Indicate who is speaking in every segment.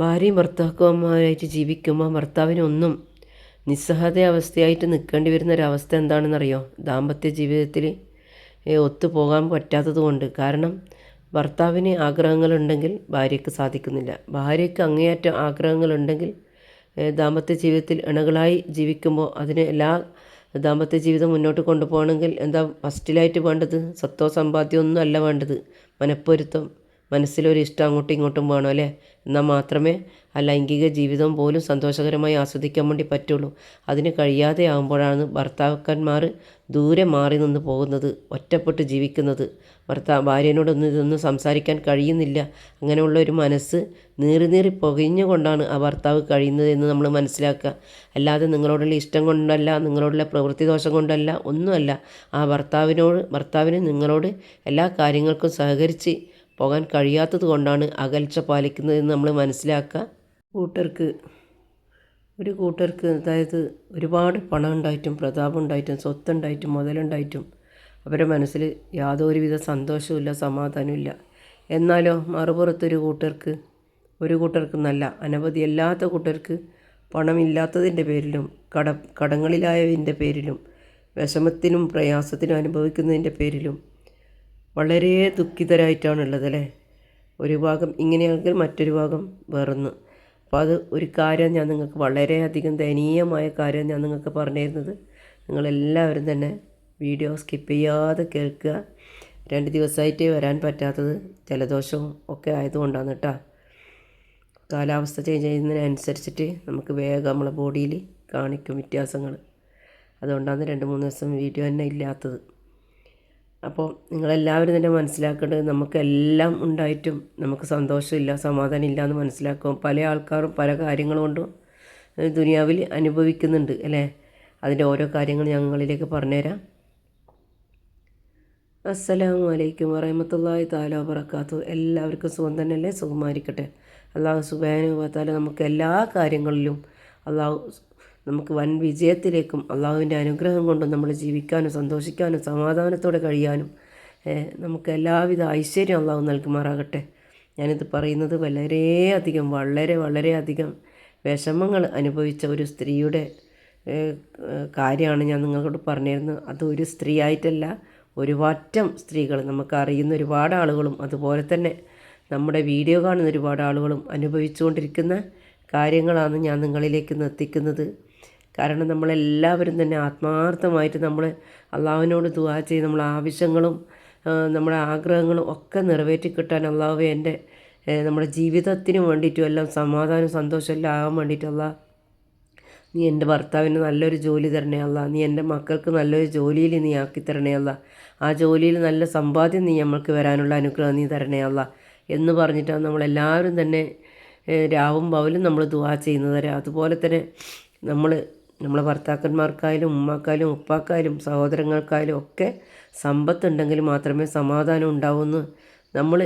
Speaker 1: ഭാര്യയും ഭർത്താക്കന്മാരായിട്ട് ജീവിക്കുമ്പോൾ ഭർത്താവിനൊന്നും നിസ്സഹത അവസ്ഥയായിട്ട് നിൽക്കേണ്ടി വരുന്ന ഒരവസ്ഥ എന്താണെന്നറിയോ? ദാമ്പത്യ ജീവിതത്തിൽ ഒത്തുപോകാൻ പറ്റാത്തത് കൊണ്ട്. കാരണം ഭർത്താവിന് ആഗ്രഹങ്ങളുണ്ടെങ്കിൽ ഭാര്യയ്ക്ക് സാധിക്കുന്നില്ല. ഭാര്യയ്ക്ക് അങ്ങേയറ്റം ആഗ്രഹങ്ങളുണ്ടെങ്കിൽ ദാമ്പത്യ ജീവിതത്തിൽ ഇണകളായി ജീവിക്കുമ്പോൾ അതിന് എല്ലാ ദാമ്പത്യ ജീവിതം മുന്നോട്ട് കൊണ്ടുപോകണമെങ്കിൽ എന്താ ഫസ്റ്റിലായിട്ട് വേണ്ടത്? സത്തോ സമ്പാദ്യം ഒന്നും അല്ല വേണ്ടത്. മനപ്പൊരുത്തം മനസ്സിലൊരു ഇഷ്ടം അങ്ങോട്ടും ഇങ്ങോട്ടും വേണം അല്ലേ? എന്നാൽ മാത്രമേ ആ ലൈംഗിക ജീവിതം പോലും സന്തോഷകരമായി ആസ്വദിക്കാൻ വേണ്ടി പറ്റുള്ളൂ. അതിന് കഴിയാതെ ആകുമ്പോഴാണ് ഭർത്താക്കന്മാർ ദൂരെ മാറി നിന്ന് പോകുന്നത് ഒറ്റപ്പെട്ട് ജീവിക്കുന്നത്. ഭർത്താ ഭാര്യനോടൊന്നും ഇതൊന്നും സംസാരിക്കാൻ കഴിയുന്നില്ല. അങ്ങനെയുള്ള ഒരു മനസ്സ് നീറി നീറി പൊകിഞ്ഞുകൊണ്ടാണ് ആ ഭർത്താവ് കഴിയുന്നത് എന്ന് നമ്മൾ മനസ്സിലാക്കുക. അല്ലാതെ നിങ്ങളോടുള്ള ഇഷ്ടം കൊണ്ടല്ല നിങ്ങളോടുള്ള പ്രവൃത്തി ദോഷം കൊണ്ടല്ല ഒന്നുമല്ല. ആ ഭർത്താവിനോട് ഭർത്താവിന് നിങ്ങളോട് എല്ലാ കാര്യങ്ങൾക്കും സഹകരിച്ച് പോകാൻ കഴിയാത്തത് കൊണ്ടാണ് അകൽച്ച പാലിക്കുന്നതെന്ന് നമ്മൾ മനസ്സിലാക്കുക. കൂട്ടർക്ക് ഒരു കൂട്ടർക്ക് അതായത് ഒരുപാട് പണം ഉണ്ടായിട്ടും പ്രതാപം ഉണ്ടായിട്ടും സ്വത്തുണ്ടായിട്ടും മുതലുണ്ടായിട്ടും അവരുടെ മനസ്സിൽ യാതൊരുവിധ സന്തോഷവുമില്ല സമാധാനമില്ല എന്നാലോ മറുപുറത്തൊരു കൂട്ടർക്ക് ഒരു കൂട്ടർക്ക് നല്ല അനവധി അല്ലാത്ത കൂട്ടർക്ക് പണമില്ലാത്തതിന്റെ പേരിലും കട കടങ്ങളിലായതിന്റെ പേരിലും വിഷമത്തിനും പ്രയാസത്തിനും അനുഭവിക്കുന്നതിന്റെ പേരിലും വളരെ ദുഃഖിതരായിട്ടാണുള്ളത് അല്ലേ ഒരു ഭാഗം ഇങ്ങനെയാണെങ്കിൽ മറ്റൊരു ഭാഗം വേറൊന്ന്. അപ്പോൾ അത് ഒരു കാര്യം ഞാൻ നിങ്ങൾക്ക് വളരെയധികം ദയനീയമായ കാര്യം ഞാൻ നിങ്ങൾക്ക് പറഞ്ഞു തരുന്നത് നിങ്ങളെല്ലാവരും തന്നെ വീഡിയോ സ്കിപ്പ് ചെയ്യാതെ കേൾക്കുക. രണ്ട് ദിവസമായിട്ട് വരാൻ പറ്റാത്തത് ജലദോഷവും ഒക്കെ ആയതുകൊണ്ടാണ് കേട്ടോ. കാലാവസ്ഥ ചേഞ്ച് ചെയ്യുന്നതിനനുസരിച്ചിട്ട് നമുക്ക് വേഗം നമ്മളെ ബോഡിയിൽ കാണിക്കും വ്യത്യാസങ്ങൾ. അതുകൊണ്ടാണ് രണ്ട് മൂന്ന് ദിവസം വീഡിയോ തന്നെ ഇല്ലാത്തത്. അപ്പോൾ നിങ്ങളെല്ലാവരും തന്നെ മനസ്സിലാക്കേണ്ടത് നമുക്കെല്ലാം ഉണ്ടായിട്ടും നമുക്ക് സന്തോഷമില്ല സമാധാനമില്ല എന്ന് മനസ്സിലാക്കും. പല ആൾക്കാരും പല കാര്യങ്ങൾ കൊണ്ടും ദുനിയാവിൽ അനുഭവിക്കുന്നുണ്ട് അല്ലേ? അതിന്റെ ഓരോ കാര്യങ്ങൾ ഞങ്ങളിലേക്ക് പറഞ്ഞുതരാം. അസ്സലാമു അലൈക്കും വറഹമത്തല്ലാഹി താല വറക്കാത്തു എല്ലാവർക്കും സുഖം തന്നെയല്ലേ സുഖമായിരിക്കട്ടെ. അള്ളാഹു സുബാനുഭവത്താല നമുക്ക് എല്ലാ കാര്യങ്ങളിലും അള്ളാഹു നമുക്ക് വൻ വിജയത്തിലേക്കും അള്ളാഹുവിന്റെ അനുഗ്രഹം കൊണ്ടും നമ്മൾ ജീവിക്കാനും സന്തോഷിക്കാനും സമാധാനത്തോടെ കഴിയാനും നമുക്ക് എല്ലാവിധ ഐശ്വര്യം അള്ളാഹു നൽകുമാറാകട്ടെ. ഞാനിത് പറയുന്നത് വളരെയധികം വളരെ വളരെയധികം വിഷമങ്ങൾ അനുഭവിച്ച ഒരു സ്ത്രീയുടെ കാര്യമാണ് ഞാൻ നിങ്ങളോട് പറഞ്ഞിരുന്നത്. അത് ഒരു സ്ത്രീ ആയിട്ടല്ല ഒരുപാറ്റം സ്ത്രീകൾ നമുക്ക് അറിയുന്ന ഒരുപാട് ആളുകളും അതുപോലെ തന്നെ നമ്മുടെ വീഡിയോ കാണുന്ന ഒരുപാട് ആളുകളും അനുഭവിച്ചുകൊണ്ടിരിക്കുന്ന കാര്യങ്ങളാണ് ഞാൻ നിങ്ങളിലേക്ക് എത്തിക്കുന്നത്. കാരണം നമ്മളെല്ലാവരും തന്നെ ആത്മാർത്ഥമായിട്ട് നമ്മൾ അള്ളാഹുവിനോട് ദുവാ ചെയ്ത് നമ്മളെ ആവശ്യങ്ങളും നമ്മുടെ ആഗ്രഹങ്ങളും ഒക്കെ നിറവേറ്റി കിട്ടാൻ അള്ളാഹു എന്റെ നമ്മുടെ ജീവിതത്തിന് വേണ്ടിയിട്ടും എല്ലാം സമാധാനം സന്തോഷം എല്ലാം ആകാൻ വേണ്ടിയിട്ടുള്ള നീ എന്റെ ഭർത്താവിന് നല്ലൊരു ജോലി തരണേ അല്ല നീ എന്റെ മക്കൾക്ക് നല്ലൊരു ജോലിയിൽ നീ ആക്കി തരണേ അല്ല ആ ജോലിയിൽ നല്ല സമ്പാദ്യം നീ നമ്മൾക്ക് വരാനുള്ള അനുഗ്രഹം നീ തരണേ അല്ല എന്ന് പറഞ്ഞിട്ടാണ് നമ്മളെല്ലാവരും തന്നെ രാവും പകലും നമ്മൾ ദുവാ ചെയ്യുന്നത്. അതുപോലെ തന്നെ നമ്മൾ നമ്മളെ ഭർത്താക്കന്മാർക്കായാലും ഉമ്മാക്കായാലും ഉപ്പാക്കായാലും സഹോദരങ്ങൾക്കായാലും ഒക്കെ സമ്പത്തുണ്ടെങ്കിൽ മാത്രമേ സമാധാനം ഉണ്ടാവുമെന്ന് നമ്മൾ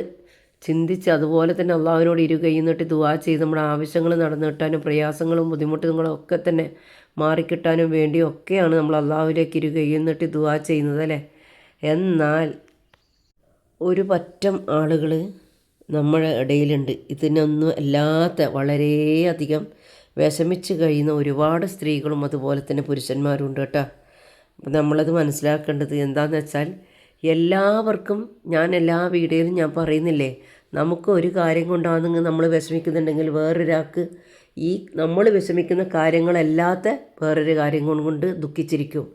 Speaker 1: ചിന്തിച്ച് അതുപോലെ തന്നെ അള്ളാഹുവിനോട് ഇരു കൈന്നിട്ട് ദുവാ ചെയ്ത് നമ്മുടെ ആവശ്യങ്ങൾ നടന്നു കിട്ടാനും പ്രയാസങ്ങളും ബുദ്ധിമുട്ടുകളും ഒക്കെ തന്നെ മാറിക്കിട്ടാനും വേണ്ടി ഒക്കെയാണ് നമ്മൾ അള്ളാഹുവിലേക്ക് ഇരു കൈന്നിട്ട് ദുവാ ചെയ്യുന്നത് അല്ലേ? എന്നാൽ ഒരു പറ്റം ആളുകൾ നമ്മുടെ ഇടയിലുണ്ട്. ഇതിനൊന്നും അല്ലാത്ത വളരെയധികം വിഷമിച്ച് കഴിയുന്ന ഒരുപാട് സ്ത്രീകളും അതുപോലെ തന്നെ പുരുഷന്മാരും ഉണ്ട് കേട്ടോ. നമ്മളത് മനസ്സിലാക്കേണ്ടത് എന്താണെന്ന് വെച്ചാൽ എല്ലാവർക്കും ഞാൻ എല്ലാ വീഡിയോയിലും ഞാൻ പറയുന്നില്ലേ നമുക്ക് ഒരു കാര്യം കൊണ്ടാണെങ്കിൽ നമ്മൾ വിഷമിക്കുന്നുണ്ടെങ്കിൽ വേറൊരാൾക്ക് ഈ നമ്മൾ വിഷമിക്കുന്ന കാര്യങ്ങളല്ലാത്ത വേറൊരു കാര്യം കൊണ്ട് ദുഃഖിച്ചിരിക്കും.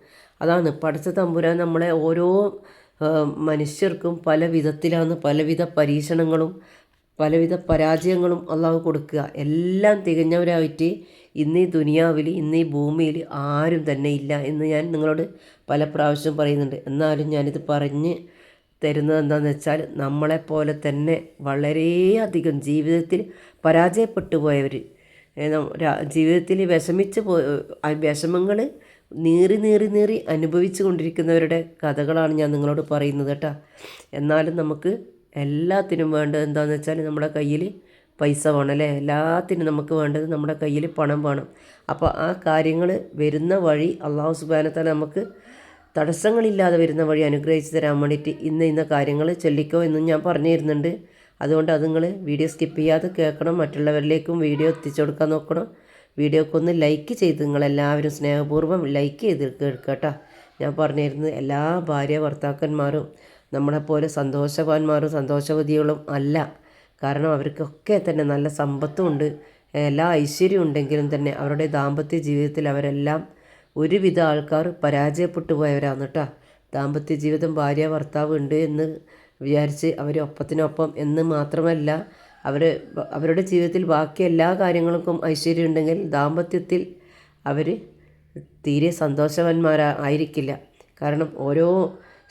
Speaker 1: അതാണ് പഠിച്ച തമ്പുരാൻ നമ്മളെ ഓരോ മനുഷ്യർക്കും പല വിധത്തിലാണ് പലവിധ പരീക്ഷണങ്ങളും പലവിധ പരാജയങ്ങളും അള്ളാഹു കൊടുക്കുക. എല്ലാം തികഞ്ഞവരായിട്ട് ഇന്ന് ഈ ദുനിയാവിൽ ഇന്ന് ഈ ഭൂമിയിൽ ആരും തന്നെ ഇല്ല എന്ന് ഞാൻ നിങ്ങളോട് പല പ്രാവശ്യം പറയുന്നുണ്ട്. എന്നാലും ഞാനിത് പറഞ്ഞ് തരുന്നത് എന്താണെന്ന് വെച്ചാൽ നമ്മളെപ്പോലെ തന്നെ വളരെയധികം ജീവിതത്തിൽ പരാജയപ്പെട്ടു പോയവർ ജീവിതത്തിൽ വിഷമിച്ച് പോ വിഷമങ്ങൾ നീറി നീറി നീറി അനുഭവിച്ചു കൊണ്ടിരിക്കുന്നവരുടെ കഥകളാണ് ഞാൻ നിങ്ങളോട് പറയുന്നത് കേട്ടോ. എന്നാലും നമുക്ക് എല്ലാത്തിനും വേണ്ടത് എന്താണെന്ന് വെച്ചാൽ നമ്മുടെ കയ്യിൽ പൈസ വേണം അല്ലേ? എല്ലാത്തിനും നമുക്ക് വേണ്ടത് നമ്മുടെ കയ്യിൽ പണം വേണം. അപ്പോൾ ആ കാര്യങ്ങൾ വരുന്ന വഴി അള്ളാഹു സുബാനത്താൽ നമുക്ക് തടസ്സങ്ങളില്ലാതെ വരുന്ന വഴി അനുഗ്രഹിച്ച് തരാൻ വേണ്ടിയിട്ട് ഇന്ന ഇന്ന കാര്യങ്ങൾ ചൊല്ലിക്കോ എന്നും ഞാൻ പറഞ്ഞു തരുന്നുണ്ട് അതുകൊണ്ട് അത് നിങ്ങൾ വീഡിയോ സ്കിപ്പ് ചെയ്യാതെ കേൾക്കണം. മറ്റുള്ളവരിലേക്കും വീഡിയോ എത്തിച്ചു കൊടുക്കാൻ നോക്കണം. വീഡിയോക്ക് ഒന്ന് ലൈക്ക് ചെയ്ത് നിങ്ങളെല്ലാവരും സ്നേഹപൂർവം ലൈക്ക് ചെയ്ത് കേട്ടോ. ഞാൻ പറഞ്ഞിരുന്നത് എല്ലാ ഭാര്യ ഭർത്താക്കന്മാരും നമ്മളെപ്പോലെ സന്തോഷവാന്മാരും സന്തോഷവതികളും അല്ല. കാരണം അവർക്കൊക്കെ തന്നെ നല്ല സമ്പത്തുമുണ്ട് എല്ലാ ഐശ്വര്യം ഉണ്ടെങ്കിലും തന്നെ അവരുടെ ദാമ്പത്യ ജീവിതത്തിൽ അവരെല്ലാം ഒരുവിധ ആൾക്കാർ പരാജയപ്പെട്ടു പോയവരാണ് കേട്ടോ. ദാമ്പത്യ ജീവിതം ഭാര്യ ഭർത്താവ് ഉണ്ട് എന്ന് വിചാരിച്ച് അവർ ഒപ്പത്തിനൊപ്പം എന്ന് മാത്രമല്ല അവർ അവരുടെ ജീവിതത്തിൽ ബാക്കി എല്ലാ കാര്യങ്ങൾക്കും ഐശ്വര്യം ഉണ്ടെങ്കിൽ ദാമ്പത്യത്തിൽ അവർ തീരെ സന്തോഷവാന്മാരായിരിക്കില്ല കാരണം ഓരോ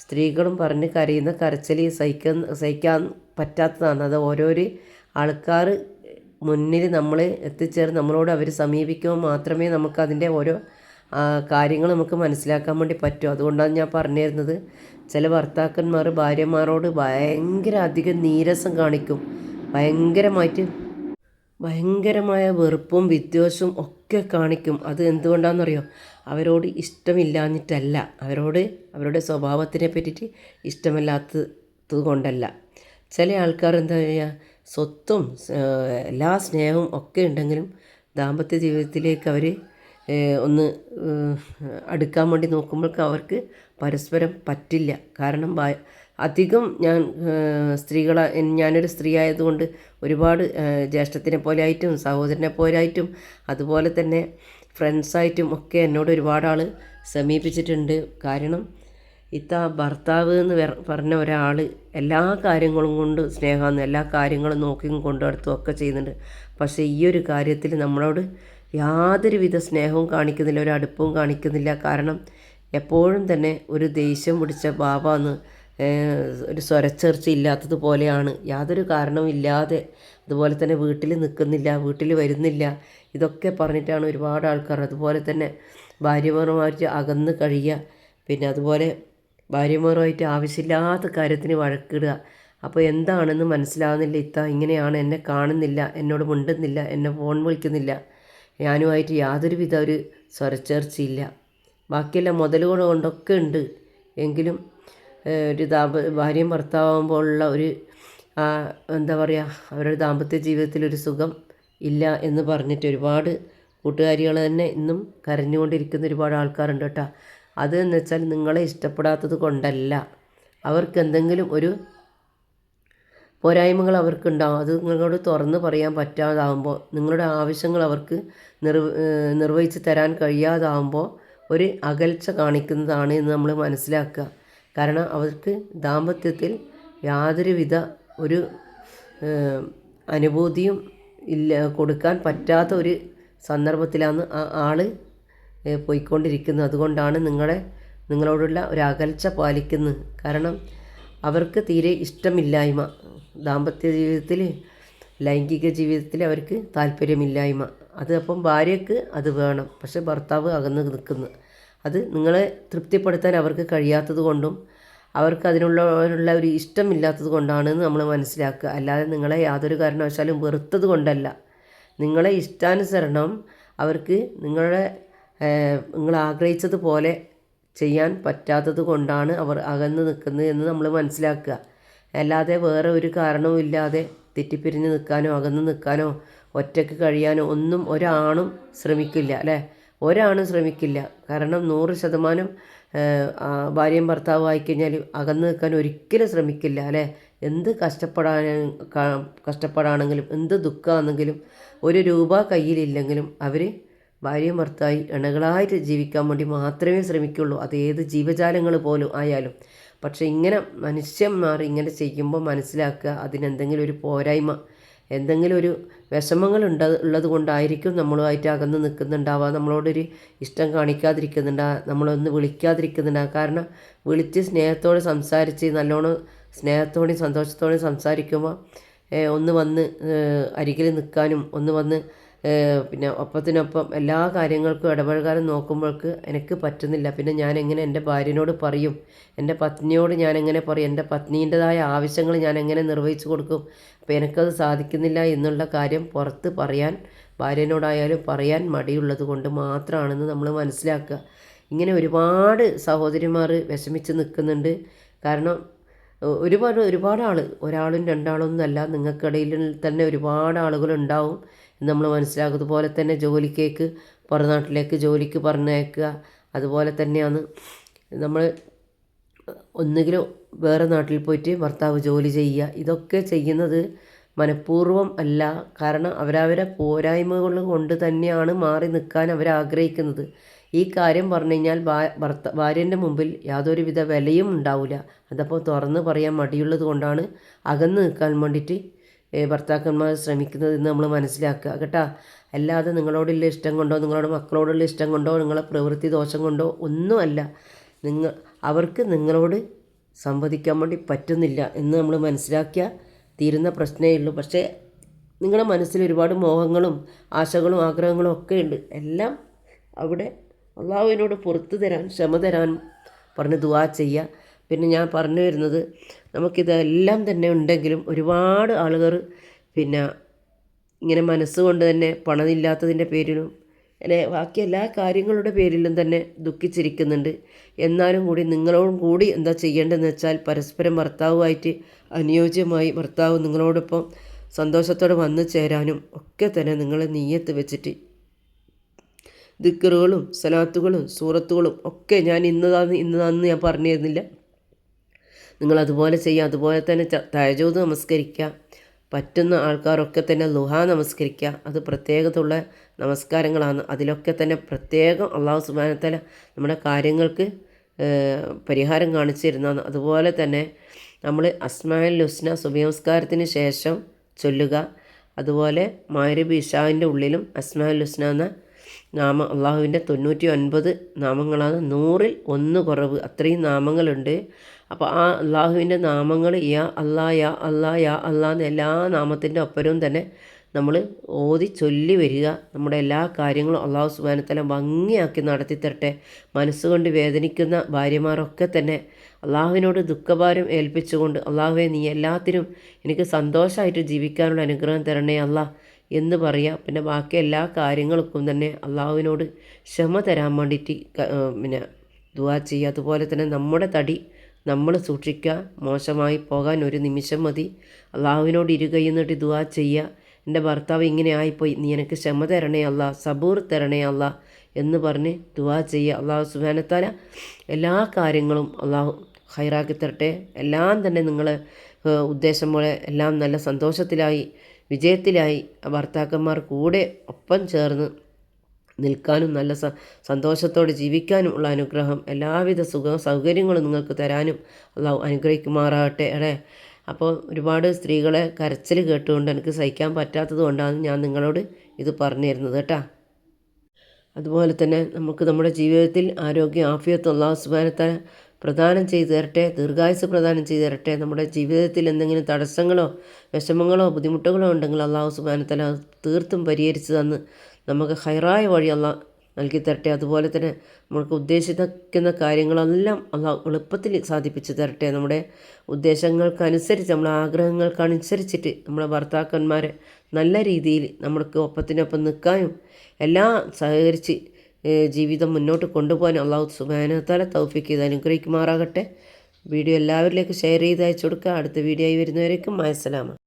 Speaker 1: സ്ത്രീകളും പറഞ്ഞ് കരയുന്ന കരച്ചിൽ സഹിക്കുന്ന സഹിക്കാൻ പറ്റാത്തതാണ്. അത് ഓരോ ആൾക്കാർ മുന്നിൽ നമ്മൾ എത്തിച്ചേർന്ന് നമ്മളോട് അവർ സമീപിക്കുമ്പോൾ മാത്രമേ നമുക്കതിന്റെ ഓരോ കാര്യങ്ങൾ നമുക്ക് മനസ്സിലാക്കാൻ വേണ്ടി പറ്റൂ. അതുകൊണ്ടാണ് ഞാൻ പറഞ്ഞിരുന്നത് ചില ഭർത്താക്കന്മാർ ഭാര്യമാരോട് ഭയങ്കര അധികം നീരസം കാണിക്കും. ഭയങ്കരമായിട്ട് ഭയങ്കരമായ വെറുപ്പും വിദ്വേഷവും ഒക്കെ കാണിക്കും. അത് എന്തുകൊണ്ടാണെന്നറിയോ? അവരോട് ഇഷ്ടമില്ലാഞ്ഞിട്ടല്ല. അവരോട് അവരുടെ സ്വഭാവത്തിനെ പറ്റിയിട്ട് ഇഷ്ടമില്ലാത്തത് കൊണ്ടല്ല. ചില ആൾക്കാർ എന്താ പറയുക സ്വത്തും എല്ലാ സ്നേഹവും ഒക്കെ ഉണ്ടെങ്കിലും ദാമ്പത്യ ജീവിതത്തിലേക്ക് അവർ ഒന്ന് അടുക്കാൻ വേണ്ടി നോക്കുമ്പോഴേക്ക് അവർക്ക് പരസ്പരം പറ്റില്ല. കാരണം അധികം ഞാൻ സ്ത്രീകളെ ഞാനൊരു സ്ത്രീ ആയതുകൊണ്ട് ഒരുപാട് ജ്യേഷ്ഠത്തിനെ പോലെ ആയിട്ടും സഹോദരനെ പോലെ ആയിട്ടും അതുപോലെ തന്നെ ഫ്രണ്ട്സായിട്ടും ഒക്കെ എന്നോട് ഒരുപാട് ആൾ സമീപിച്ചിട്ടുണ്ട്. കാരണം ഇത്ത ഭർത്താവ് എന്ന് പറഞ്ഞ ഒരാൾ എല്ലാ കാര്യങ്ങളും കൊണ്ട് സ്നേഹമാണ് എല്ലാ കാര്യങ്ങളും നോക്കിയും കൊണ്ടുനടത്തും ഒക്കെ ചെയ്യുന്നുണ്ട്. പക്ഷേ ഈ ഒരു കാര്യത്തിൽ നമ്മളോട് യാതൊരുവിധ സ്നേഹവും കാണിക്കുന്നില്ല ഒരു അടുപ്പവും കാണിക്കുന്നില്ല. കാരണം എപ്പോഴും തന്നെ ഒരു ദേഷ്യം പിടിച്ച ബാബാന്ന് ഒരു സ്വരച്ചേർച്ച ഇല്ലാത്തത് പോലെയാണ് യാതൊരു കാരണവും ഇല്ലാതെ അതുപോലെ തന്നെ വീട്ടിൽ നിൽക്കുന്നില്ല വീട്ടിൽ വരുന്നില്ല ഇതൊക്കെ പറഞ്ഞിട്ടാണ് ഒരുപാട് ആൾക്കാർ അതുപോലെ തന്നെ ഭാര്യമാരുമായിട്ട് അകന്ന് കഴിയുക. പിന്നെ അതുപോലെ ഭാര്യമാരുമായിട്ട് ആവശ്യമില്ലാത്ത കാര്യത്തിന് വഴക്കിടുക. അപ്പോൾ എന്താണെന്ന് മനസ്സിലാവുന്നില്ല. ഇത്ത ഇങ്ങനെയാണ് എന്നെ കാണുന്നില്ല എന്നോട് മുണ്ടുന്നില്ല എന്നെ ഫോൺ വിളിക്കുന്നില്ല. ഞാനുമായിട്ട് യാതൊരുവിധ ഒരു സ്വരച്ചേർച്ചയില്ല. ബാക്കിയെല്ലാം മുതലുകൾ കൊണ്ടൊക്കെ ഉണ്ട്. എങ്കിലും ഒരു ദാമ്പ ഭാര്യയും ഭർത്താവുമ്പോൾ ഉള്ള ഒരു എന്താ പറയുക അവരുടെ ദാമ്പത്യ ജീവിതത്തിൽ ഒരു സുഖം ഇല്ല എന്ന് പറഞ്ഞിട്ട് ഒരുപാട് കൂട്ടുകാരികൾ തന്നെ ഇന്നും കരഞ്ഞുകൊണ്ടിരിക്കുന്ന ഒരുപാട് ആൾക്കാരുണ്ട് കേട്ടോ. അത് എന്ന് വെച്ചാൽ നിങ്ങളെ ഇഷ്ടപ്പെടാത്തത് കൊണ്ടല്ല. അവർക്ക് എന്തെങ്കിലും ഒരു പോരായ്മകൾ അവർക്കുണ്ടാവും. അത് നിങ്ങളോട് തുറന്ന് പറയാൻ പറ്റാതാവുമ്പോൾ നിങ്ങളുടെ ആവശ്യങ്ങൾ അവർക്ക് നിർ നിർവഹിച്ച് തരാൻ കഴിയാതാവുമ്പോൾ ഒരു അകൽച്ച കാണിക്കുന്നതാണ് എന്ന് നമ്മൾ മനസ്സിലാക്കുക. കാരണം അവർക്ക് ദാമ്പത്യത്തിൽ യാതൊരുവിധ ഒരു അനുഭൂതിയും ഇല്ല കൊടുക്കാൻ പറ്റാത്ത ഒരു സന്ദർഭത്തിലാണ് ആ ആൾ പോയിക്കൊണ്ടിരിക്കുന്നത്. അതുകൊണ്ടാണ് നിങ്ങളെ നിങ്ങളോടുള്ള ഒരു അകൽച്ച പാലിക്കുന്നത്. കാരണം അവർക്ക് തീരെ ഇഷ്ടമില്ലായ്മ. ദാമ്പത്യ ജീവിതത്തിൽ ലൈംഗിക ജീവിതത്തിൽ അവർക്ക് താല്പര്യമില്ലായ്മ. അത് അപ്പം അത് വേണം. പക്ഷെ ഭർത്താവ് അകന്ന് നിൽക്കുന്നു. അത് നിങ്ങളെ തൃപ്തിപ്പെടുത്താൻ അവർക്ക് കഴിയാത്തത് കൊണ്ടും അവർക്ക് അതിനുള്ള ഒരു ഇഷ്ടമില്ലാത്തത് കൊണ്ടാണെന്ന് നമ്മൾ മനസ്സിലാക്കുക. അല്ലാതെ നിങ്ങളെ യാതൊരു കാരണവശാലും വെറുത്തത് കൊണ്ടല്ല. നിങ്ങളെ ഇഷ്ടാനുസരണം അവർക്ക് നിങ്ങളെ നിങ്ങൾ ആഗ്രഹിച്ചതുപോലെ ചെയ്യാൻ പറ്റാത്തത് കൊണ്ടാണ് അവർ അകന്ന് നിൽക്കുന്നത് എന്ന് നമ്മൾ മനസ്സിലാക്കുക. അല്ലാതെ വേറെ ഒരു കാരണവും ഇല്ലാതെ തെറ്റിപ്പിരിഞ്ഞ് നിൽക്കാനോ അകന്ന് നിൽക്കാനോ ഒറ്റയ്ക്ക് കഴിയാനോ ഒന്നും ഒരാണും ശ്രമിക്കില്ല അല്ലേ? ഒരാണും ശ്രമിക്കില്ല. കാരണം നൂറ് ശതമാനം ഭാര്യയും ഭർത്താവും ആയിക്കഴിഞ്ഞാൽ അകന്ന് നിൽക്കാൻ ഒരിക്കലും ശ്രമിക്കില്ല അല്ലേ? എന്ത് കഷ്ടപ്പെടാൻ കഷ്ടപ്പെടാണെങ്കിലും എന്ത് ദുഃഖമാണെങ്കിലും ഒരു രൂപ കയ്യിലില്ലെങ്കിലും അവർ ഭാര്യയും ഭർത്തായി ഇണകളായിട്ട് ജീവിക്കാൻ വേണ്ടി മാത്രമേ ശ്രമിക്കുള്ളൂ. അത് ഏത് ജീവജാലങ്ങൾ പോലും ആയാലും. പക്ഷേ ഇങ്ങനെ മനുഷ്യന്മാർ ഇങ്ങനെ ചെയ്യുമ്പോൾ മനസ്സിലാക്കുക അതിനെന്തെങ്കിലും ഒരു പോരായ്മ എന്തെങ്കിലും ഒരു വിഷമങ്ങൾ ഉണ്ട ഉള്ളത് കൊണ്ടായിരിക്കും നമ്മളുമായിട്ട് അകന്ന് നിൽക്കുന്നുണ്ടാവുക. നമ്മളോടൊരു ഇഷ്ടം കാണിക്കാതിരിക്കുന്നുണ്ടാ നമ്മളൊന്ന് വിളിക്കാതിരിക്കുന്നുണ്ടാവുക കാരണം വിളിച്ച് സ്നേഹത്തോടെ സംസാരിച്ച് നല്ലോണം സ്നേഹത്തോടെയും സന്തോഷത്തോടെയും സംസാരിക്കുമ്പോൾ ഒന്ന് വന്ന് അരികിൽ നിൽക്കാനും ഒന്ന് വന്ന് പിന്നെ ഒപ്പത്തിനൊപ്പം എല്ലാ കാര്യങ്ങൾക്കും ഇടപഴകാനും നോക്കുമ്പോൾക്ക് എനിക്ക് പറ്റുന്നില്ല. പിന്നെ ഞാൻ എങ്ങനെ എന്റെ ഭാര്യനോട് പറയും? എന്റെ പത്നിയോട് ഞാൻ എങ്ങനെ പറയും? എന്റെ പത്നീന്റെതായ ആവശ്യങ്ങൾ ഞാൻ എങ്ങനെ നിർവഹിച്ചു കൊടുക്കും? അപ്പോൾ എനിക്കത് സാധിക്കുന്നില്ല എന്നുള്ള കാര്യം പുറത്ത് പറയാൻ ഭാര്യനോടായാലും പറയാൻ മടിയുള്ളത് കൊണ്ട് മാത്രമാണെന്ന് നമ്മൾ മനസ്സിലാക്കുക. ഇങ്ങനെ ഒരുപാട് സഹോദരിമാർ വിഷമിച്ച് നിൽക്കുന്നുണ്ട്. കാരണം ഒരുപാട് ഒരുപാട് ആൾ ഒരാളും രണ്ടാളൊന്നും അല്ല നിങ്ങൾക്കിടയിൽ തന്നെ ഒരുപാട് ആളുകളുണ്ടാവും. നമ്മൾ മനസ്സിലാക്കുന്നത് പോലെ തന്നെ ജോലിക്കേക്ക് പുറനാട്ടിലേക്ക് ജോലിക്ക് പറഞ്ഞയക്കുക. അതുപോലെ തന്നെയാണ് നമ്മൾ ഒന്നുകിലും വേറെ നാട്ടിൽ പോയിട്ട് ഭർത്താവ് ജോലി ചെയ്യുക. ഇതൊക്കെ ചെയ്യുന്നത് മനഃപൂർവം അല്ല. കാരണം അവരവരെ പോരായ്മകൾ കൊണ്ട് തന്നെയാണ് മാറി നിൽക്കാൻ അവർ ആഗ്രഹിക്കുന്നത്. ഈ കാര്യം പറഞ്ഞു കഴിഞ്ഞാൽ ഭർത്ത ഭാര്യന്റെ മുമ്പിൽ യാതൊരുവിധ വിലയും ഉണ്ടാവില്ല. അതപ്പോൾ തുറന്ന് പറയാൻ മടിയുള്ളത് കൊണ്ടാണ് അകന്ന് നിൽക്കാൻ വേണ്ടിയിട്ട് ഭർത്താക്കന്മാർ ശ്രമിക്കുന്നത് എന്ന് നമ്മൾ മനസ്സിലാക്കുക. കേട്ടോ അല്ലാതെ നിങ്ങളോടുള്ള ഇഷ്ടം കൊണ്ടോ നിങ്ങളുടെ മക്കളോടുള്ള ഇഷ്ടം കൊണ്ടോ നിങ്ങളെ പ്രവൃത്തി ദോഷം കൊണ്ടോ ഒന്നുമല്ല. നിങ്ങൾ അവർക്ക് നിങ്ങളോട് സംവദിക്കാൻ വേണ്ടി പറ്റുന്നില്ല എന്ന് നമ്മൾ മനസ്സിലാക്കിയാൽ തീരുന്ന പ്രശ്നമേ ഉള്ളൂ. പക്ഷേ നിങ്ങളുടെ മനസ്സിൽ ഒരുപാട് മോഹങ്ങളും ആശകളും ആഗ്രഹങ്ങളും ഒക്കെ ഉണ്ട്. എല്ലാം അവിടെ അള്ളാഹുവിനോട് പുറത്തു തരാൻ ക്ഷമ തരാൻ പറഞ്ഞ് ദുവാ ചെയ്യുക. പിന്നെ ഞാൻ പറഞ്ഞു വരുന്നത് നമുക്കിതെല്ലാം തന്നെ ഉണ്ടെങ്കിലും ഒരുപാട് ആളുകൾ പിന്നെ ഇങ്ങനെ മനസ്സുകൊണ്ട് തന്നെ പണമില്ലാത്തതിന്റെ പേരിലും അല്ലെ ബാക്കി എല്ലാ കാര്യങ്ങളുടെ പേരിലും തന്നെ ദുഃഖിച്ചിരിക്കുന്നുണ്ട്. എന്നാലും കൂടി നിങ്ങളോടും കൂടി എന്താ ചെയ്യേണ്ടതെന്ന് വെച്ചാൽ പരസ്പരം ഭർത്താവുമായിട്ട് അനുയോജ്യമായി ഭർത്താവ് നിങ്ങളോടൊപ്പം സന്തോഷത്തോടെ വന്നു ചേരാനും ഒക്കെ തന്നെ നിങ്ങൾ നീയത്ത് വെച്ചിട്ട് ദിക്കറുകളും സലാത്തുകളും സൂറത്തുകളും ഒക്കെ ഞാൻ ഇന്നതാന്ന് ഇന്നതാന്ന് ഞാൻ പറഞ്ഞു തരുന്നില്ല നിങ്ങൾ അതുപോലെ ചെയ്യുക അതുപോലെ തന്നെ തയജോത് നമസ്കരിക്കുക. പറ്റുന്ന ആൾക്കാരൊക്കെ തന്നെ ലുഹ നമസ്കരിക്കുക. അത് പ്രത്യേകതയുള്ള നമസ്കാരങ്ങളാണ്. അതിലൊക്കെ തന്നെ പ്രത്യേകം അള്ളാഹു സുബാനത്തല നമ്മുടെ കാര്യങ്ങൾക്ക് പരിഹാരം കാണിച്ചു തരുന്നതാണ്. അതുപോലെ തന്നെ നമ്മൾ അസ്മാൽ ലുസ്ന സുബിനമസ്കാരത്തിന് ശേഷം ചൊല്ലുക. അതുപോലെ മാരിബ് ഇഷാവിന്റെ ഉള്ളിലും അസ്മാൽ ലുസ്ന എന്ന നാമ അള്ളാഹുവിന്റെ തൊണ്ണൂറ്റി ഒൻപത് നാമങ്ങളാണ്. നൂറിൽ ഒന്ന് കുറവ്. അത്രയും നാമങ്ങളുണ്ട്. അപ്പോൾ ആ അള്ളാഹുവിന്റെ നാമങ്ങൾ യാ അല്ലാ യാ അല്ലാ യാ അല്ലാ എന്ന എല്ലാ നാമത്തിന്റെ ഒപ്പരവും തന്നെ നമ്മൾ ഓതി ചൊല്ലി വരിക. നമ്മുടെ എല്ലാ കാര്യങ്ങളും അള്ളാഹു സുബാനത്തല ഭംഗിയാക്കി നടത്തി തരട്ടെ. മനസ്സുകൊണ്ട് വേദനിക്കുന്ന ഭാര്യമാരൊക്കെ തന്നെ അള്ളാഹുവിനോട് ദുഃഖഭാരം ഏൽപ്പിച്ചുകൊണ്ട് അള്ളാഹുവെ നീ എല്ലാത്തിനും എനിക്ക് സന്തോഷമായിട്ട് ജീവിക്കാനുള്ള അനുഗ്രഹം തരണേ അള്ളാഹ് എന്ന് പറയുക പിന്നെ ബാക്കി എല്ലാ കാര്യങ്ങൾക്കും തന്നെ അള്ളാഹുവിനോട് ക്ഷമ തരാൻ വേണ്ടിയിട്ട് പിന്നെ ദുവാ ചെയ്യുക. അതുപോലെ തന്നെ നമ്മുടെ തടി നമ്മൾ സൂക്ഷിക്കുക. മോശമായി പോകാൻ ഒരു നിമിഷം മതി. അള്ളാഹുവിനോട് ഇരുകൈന്നിട്ട് ദുവാ ചെയ്യുക. എന്റെ ഭർത്താവ് ഇങ്ങനെ ആയിപ്പോയി. നീ എനിക്ക് ക്ഷമ തരണേ അല്ല സബൂർ തരണേ അല്ല എന്ന് പറഞ്ഞ് ദുവാ ചെയ്യുക. അള്ളാഹു സുബാനത്താല എല്ലാ കാര്യങ്ങളും അള്ളാഹു ഹൈറാക്കി തരട്ടെ. എല്ലാം തന്നെ നിങ്ങൾ ഉദ്ദേശം പോലെ എല്ലാം നല്ല സന്തോഷത്തിലായി വിജയത്തിലായി ഭർത്താക്കന്മാർ കൂടെ ഒപ്പം ചേർന്ന് നിൽക്കാനും നല്ല സ സന്തോഷത്തോടെ ജീവിക്കാനും ഉള്ള അനുഗ്രഹം എല്ലാവിധ സുഖ സൗകര്യങ്ങളും നിങ്ങൾക്ക് തരാനും അള്ളാഹു അനുഗ്രഹിക്കുമാറാകട്ടെ അടേ അപ്പോൾ ഒരുപാട് സ്ത്രീകളെ കരച്ചിൽ കേട്ടുകൊണ്ട് എനിക്ക് സഹിക്കാൻ പറ്റാത്തത് കൊണ്ടാണ് ഞാൻ നിങ്ങളോട് ഇത് പറഞ്ഞു തരുന്നത് കേട്ടോ. അതുപോലെ തന്നെ നമുക്ക് നമ്മുടെ ജീവിതത്തിൽ ആരോഗ്യം ആഫിയത്ത് അള്ളാഹു സുബാനത്തെ പ്രദാനം ചെയ്തു തരട്ടെ ദീർഘായുസ് പ്രദാനം ചെയ്തു തരട്ടെ. നമ്മുടെ ജീവിതത്തിൽ എന്തെങ്കിലും തടസ്സങ്ങളോ വിഷമങ്ങളോ ബുദ്ധിമുട്ടുകളോ ഉണ്ടെങ്കിൽ അള്ളാഹു സുബാനത്തല തീർത്തും പരിഹരിച്ചു തന്ന് നമുക്ക് ഹൈറായ വഴി അല്ല നൽകി തരട്ടെ. അതുപോലെ തന്നെ നമുക്ക് ഉദ്ദേശിക്കുന്ന കാര്യങ്ങളെല്ലാം അല്ല എളുപ്പത്തിൽ സാധിപ്പിച്ചു തരട്ടെ. നമ്മുടെ ഉദ്ദേശങ്ങൾക്കനുസരിച്ച് നമ്മുടെ ആഗ്രഹങ്ങൾക്കനുസരിച്ചിട്ട് നമ്മുടെ ഭർത്താക്കന്മാരെ നല്ല രീതിയിൽ നമ്മൾക്ക് ഒപ്പത്തിനൊപ്പം നിൽക്കാനും എല്ലാം സഹകരിച്ച് ജീവിതം മുന്നോട്ട് കൊണ്ടുപോകാൻ അള്ളാഹു സുബാനത്താല തൗഫിക്ക് ചെയ്ത് അനുഗ്രഹിക്കുമാറാകട്ടെ. വീഡിയോ എല്ലാവരിലേക്കും ഷെയർ ചെയ്ത് അയച്ചു കൊടുക്കുക. അടുത്ത വീഡിയോ ആയി വരുന്നവരേക്കും അയസലാമ